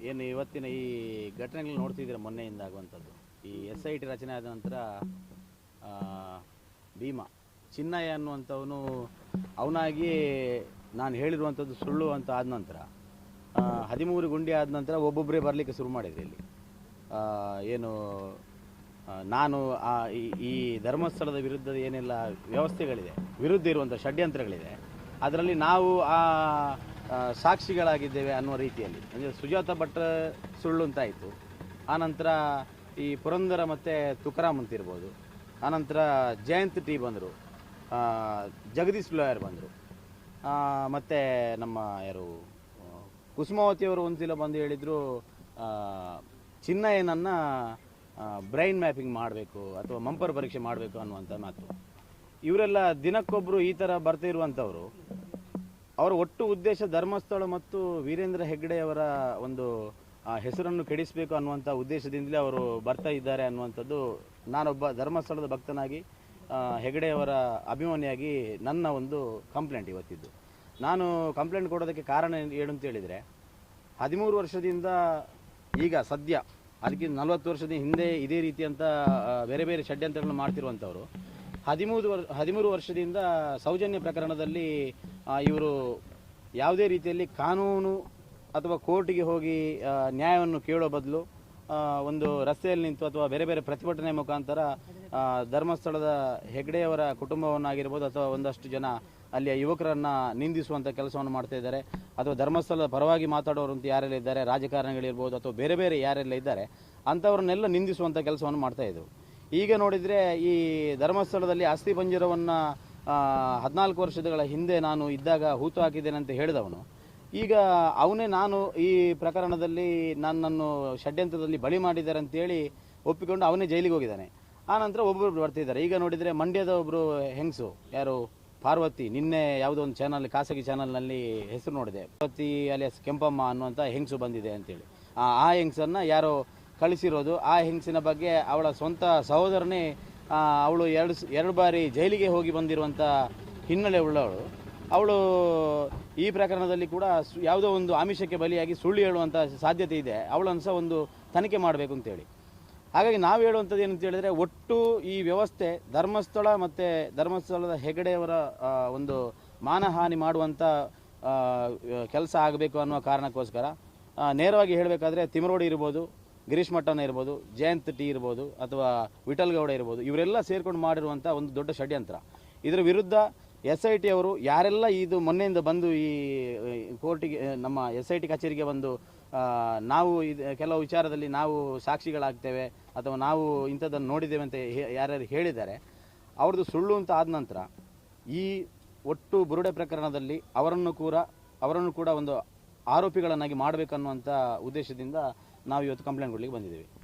ಏನು ಇವತ್ತಿನ ಈ ಘಟನೆಗಳು ನೋಡ್ತಿದ್ದೀರ ಮೊನ್ನೆಯಿಂದ ಆಗುವಂಥದ್ದು? ಈ ಎಸ್ ಐ ಟಿ ರಚನೆ ಆದ ನಂತರ ಭೀಮ ಚಿನ್ನಯ್ಯ ಅನ್ನುವಂಥವನು ಅವನಾಗಿ ನಾನು ಹೇಳಿರುವಂಥದ್ದು ಸುಳ್ಳು ಅಂತ ಆದ ನಂತರ ಹದಿಮೂರು ಗುಂಡಿ ಆದ ನಂತರ ಒಬ್ಬೊಬ್ಬರೇ ಬರಲಿಕ್ಕೆ ಶುರು ಮಾಡಿದ್ರು ಇಲ್ಲಿ. ಏನು ನಾನು ಈ- ಧರ್ಮಸ್ಥಳದ ವಿರುದ್ಧದ ಏನೆಲ್ಲ ವ್ಯವಸ್ಥೆಗಳಿದೆ ವಿರುದ್ಧ ಇರುವಂಥ ಷಡ್ಯಂತ್ರಗಳಿದೆ ಅದರಲ್ಲಿ ನಾವು ಆ, ಸಾಕ್ಷಿಗಳಾಗಿದ್ದೇವೆ ಅನ್ನುವ ರೀತಿಯಲ್ಲಿ. ಅಂದರೆ ಸುಜಾತ ಭಟ್ ಸುಳ್ಳು ಅಂತಾಯಿತು ಆನಂತರ ಈ ಪುರಂದರ ಮತ್ತು ತುಕಾರಾಮ್ ಅಂತ ಇರ್ಬೋದು. ಆನಂತರ ಜಯಂತ್ ಟಿ ಬಂದರು. ಜಗದೀಶ್ ಲೋಯರ್ ಬಂದರು. ಮತ್ತು ನಮ್ಮ ಯಾರು ಕುಸುಮಾವತಿಯವರು ಒಂದ್ಸಲ ಬಂದು ಹೇಳಿದರು ಚಿನ್ನಯ್ಯನನ್ನು ಬ್ರೈನ್ ಮ್ಯಾಪಿಂಗ್ ಮಾಡಬೇಕು ಅಥವಾ ಮಂಪರ್ ಪರೀಕ್ಷೆ ಮಾಡಬೇಕು ಅನ್ನುವಂಥ ಮಾತು. ಇವರೆಲ್ಲ ದಿನಕ್ಕೊಬ್ಬರು ಈ ಥರ ಬರ್ತಾ ಇರುವಂಥವರು ಅವರ ಒಟ್ಟು ಉದ್ದೇಶ ಧರ್ಮಸ್ಥಳ ಮತ್ತು ವೀರೇಂದ್ರ ಹೆಗ್ಗಡೆಯವರ ಒಂದು ಹೆಸರನ್ನು ಕೆಡಿಸಬೇಕು ಅನ್ನುವಂಥ ಉದ್ದೇಶದಿಂದಲೇ ಅವರು ಬರ್ತಾ ಇದ್ದಾರೆ ಅನ್ನುವಂಥದ್ದು ನಾನೊಬ್ಬ ಧರ್ಮಸ್ಥಳದ ಭಕ್ತನಾಗಿ ಹೆಗ್ಗಡೆಯವರ ಅಭಿಮಾನಿಯಾಗಿ ನನ್ನ ಒಂದು ಕಂಪ್ಲೇಂಟ್ ಇವತ್ತಿದ್ದು. ನಾನು ಕಂಪ್ಲೇಂಟ್ ಕೊಡೋದಕ್ಕೆ ಕಾರಣ ಏನ್- ಅಂತ ಹೇಳಿದರೆ, ಹದಿಮೂರು ವರ್ಷದಿಂದ ಈಗ ಸದ್ಯ, ಅದಕ್ಕಿಂತ ನಲವತ್ತು ವರ್ಷದ ಹಿಂದೆ ಇದೇ ರೀತಿಯಂಥ ಬೇರೆ ಬೇರೆ ಷಡ್ಯಂತ್ರಗಳನ್ನು ಮಾಡ್ತಿರುವಂಥವ್ರು ಹದಿಮೂರು ವರ್, ಹದಿಮೂರು ವರ್ಷದಿಂದ ಸೌಜನ್ಯ ಪ್ರಕರಣದಲ್ಲಿ ಇವರು ಯಾವುದೇ ರೀತಿಯಲ್ಲಿ ಕಾನೂನು ಅಥವಾ ಕೋರ್ಟಿಗೆ ಹೋಗಿ ನ್ಯಾಯವನ್ನು ಕೇಳೋ ಬದಲು ಒಂದು ರಸ್ತೆಯಲ್ಲಿ ನಿಂತು ಅಥವಾ ಬೇರೆ ಬೇರೆ ಪ್ರತಿಭಟನೆ ಮುಖಾಂತರ ಧರ್ಮಸ್ಥಳದ ಹೆಗ್ಡೆಯವರ ಕುಟುಂಬವನ್ನಾಗಿರ್ಬೋದು ಅಥವಾ ಒಂದಷ್ಟು ಜನ ಅಲ್ಲಿಯ ಯುವಕರನ್ನು ನಿಂದಿಸುವಂಥ ಕೆಲಸವನ್ನು ಮಾಡ್ತಾ ಇದ್ದಾರೆ. ಅಥವಾ ಧರ್ಮಸ್ಥಳದ ಪರವಾಗಿ ಮಾತಾಡೋರು ಅಂತ ಯಾರೆಲ್ಲ ಇದ್ದಾರೆ, ರಾಜಕಾರಣಿಗಳಿರ್ಬೋದು ಅಥವಾ ಬೇರೆ ಬೇರೆ ಯಾರೆಲ್ಲ ಇದ್ದಾರೆ, ಅಂಥವ್ರನ್ನೆಲ್ಲ ನಿಂದಿಸುವಂಥ ಕೆಲಸವನ್ನು ಮಾಡ್ತಾ ಇದ್ರು ಈಗ ನೋಡಿದರೆ ಈ ಧರ್ಮಸ್ಥಳದಲ್ಲಿ ಅಸ್ಥಿ ಪಂಜರವನ್ನು ಹದಿನಾಲ್ಕು ವರ್ಷಗಳ ಹಿಂದೆ ನಾನು ಇದ್ದಾಗ ಹೂತು ಹಾಕಿದ್ದೇನೆ ಅಂತ ಹೇಳಿದವನು. ಈಗ ಅವನೇ ನಾನು ಈ ಪ್ರಕರಣದಲ್ಲಿ ನನ್ನನ್ನು ಷಡ್ಯಂತ್ರದಲ್ಲಿ ಬಳಿ ಮಾಡಿದ್ದಾರೆ ಅಂತೇಳಿ ಒಪ್ಪಿಕೊಂಡು ಅವನೇ ಜೈಲಿಗೆ ಹೋಗಿದ್ದಾನೆ. ಆ ನಂತರ ಒಬ್ಬೊಬ್ರು ಬರ್ತಿದ್ದಾರೆ. ಈಗ ನೋಡಿದರೆ ಮಂಡ್ಯದ ಒಬ್ಬರು ಹೆಂಗಸು, ಯಾರು? ಪಾರ್ವತಿ. ನಿನ್ನೆ ಯಾವುದೋ ಒಂದು ಚಾನಲ್ ಖಾಸಗಿ ಚಾನಲ್ನಲ್ಲಿ ಹೆಸರು ನೋಡಿದೆ. ಪಾರ್ವತಿ ಅಲಿಯಾಸ್ ಕೆಂಪಮ್ಮ ಅನ್ನುವಂಥ ಹೆಂಗಸು ಬಂದಿದೆ ಅಂತೇಳಿ ಆ ಹೆಂಗಸನ್ನು ಯಾರೋ ಕಳಿಸಿರೋದು. ಆ ಹೆಂಗಸಿನ ಬಗ್ಗೆ ಅವಳ ಸ್ವಂತ ಸಹೋದರನೇ ಅವಳು ಎರಡು ಎರಡು ಬಾರಿ ಜೈಲಿಗೆ ಹೋಗಿ ಬಂದಿರುವಂಥ ಹಿನ್ನೆಲೆ ಉಳ್ಳವಳು. ಅವಳು ಈ ಪ್ರಕರಣದಲ್ಲಿ ಕೂಡ ಯಾವುದೋ ಒಂದು ಆಮಿಷಕ್ಕೆ ಬಲಿಯಾಗಿ ಸುಳ್ಳು ಹೇಳುವಂಥ ಸಾಧ್ಯತೆ ಇದೆ. ಅವಳನ್ನು ಸಹ ಒಂದು ತನಿಖೆ ಮಾಡಬೇಕು ಅಂತೇಳಿ. ಹಾಗಾಗಿ ನಾವು ಹೇಳುವಂಥದ್ದು ಏನಂತ ಹೇಳಿದರೆ, ಒಟ್ಟು ಈ ವ್ಯವಸ್ಥೆ ಧರ್ಮಸ್ಥಳ ಮತ್ತು ಧರ್ಮಸ್ಥಳದ ಹೆಗಡೆಯವರ ಒಂದು ಮಾನಹಾನಿ ಮಾಡುವಂಥ ಕೆಲಸ ಆಗಬೇಕು ಅನ್ನೋ ಕಾರಣಕ್ಕೋಸ್ಕರ ನೇರವಾಗಿ ಹೇಳಬೇಕಾದ್ರೆ ತಿಮರೋಡಿ ಇರ್ಬೋದು ಗಿರೀಶ್ ಮಠನ ಇರ್ಬೋದು, ಜಯಂತ್ ಟಿ ಇರ್ಬೋದು, ಅಥವಾ ವಿಠಲ್ ಗೌಡ ಇರ್ಬೋದು, ಇವರೆಲ್ಲ ಸೇರ್ಕೊಂಡು ಮಾಡಿರುವಂಥ ಒಂದು ದೊಡ್ಡ ಷಡ್ಯಂತ್ರ. ಇದರ ವಿರುದ್ಧ ಎಸ್ ಐ ಟಿ ಅವರು ಯಾರೆಲ್ಲ ಇದು ಮೊನ್ನೆಯಿಂದ ಬಂದು ಈ ಕೋರ್ಟಿಗೆ, ನಮ್ಮ ಎಸ್ ಐ ಟಿ ಕಚೇರಿಗೆ ಬಂದು ನಾವು ಇದು, ಕೆಲವು ವಿಚಾರದಲ್ಲಿ ನಾವು ಸಾಕ್ಷಿಗಳಾಗ್ತೇವೆ ಅಥವಾ ನಾವು ಇಂಥದ್ದನ್ನು ನೋಡಿದ್ದೇವೆ ಅಂತ ಯಾರ್ಯಾರು ಹೇಳಿದ್ದಾರೆ, ಅವ್ರದ್ದು ಸುಳ್ಳು ಅಂತ ಆದ ನಂತರ ಈ ಒಟ್ಟು ಬುರುಡೆ ಪ್ರಕರಣದಲ್ಲಿ ಅವರನ್ನು ಕೂಡ ಅವರನ್ನು ಕೂಡ ಒಂದು ಆರೋಪಿಗಳನ್ನಾಗಿ ಮಾಡಬೇಕನ್ನುವಂಥ ಉದ್ದೇಶದಿಂದ ನಾವು ಇವತ್ತು ಕಂಪ್ಲೇಂಟ್ ಕೊಡಲಿಕ್ಕೆ ಬಂದಿದ್ದೇವೆ.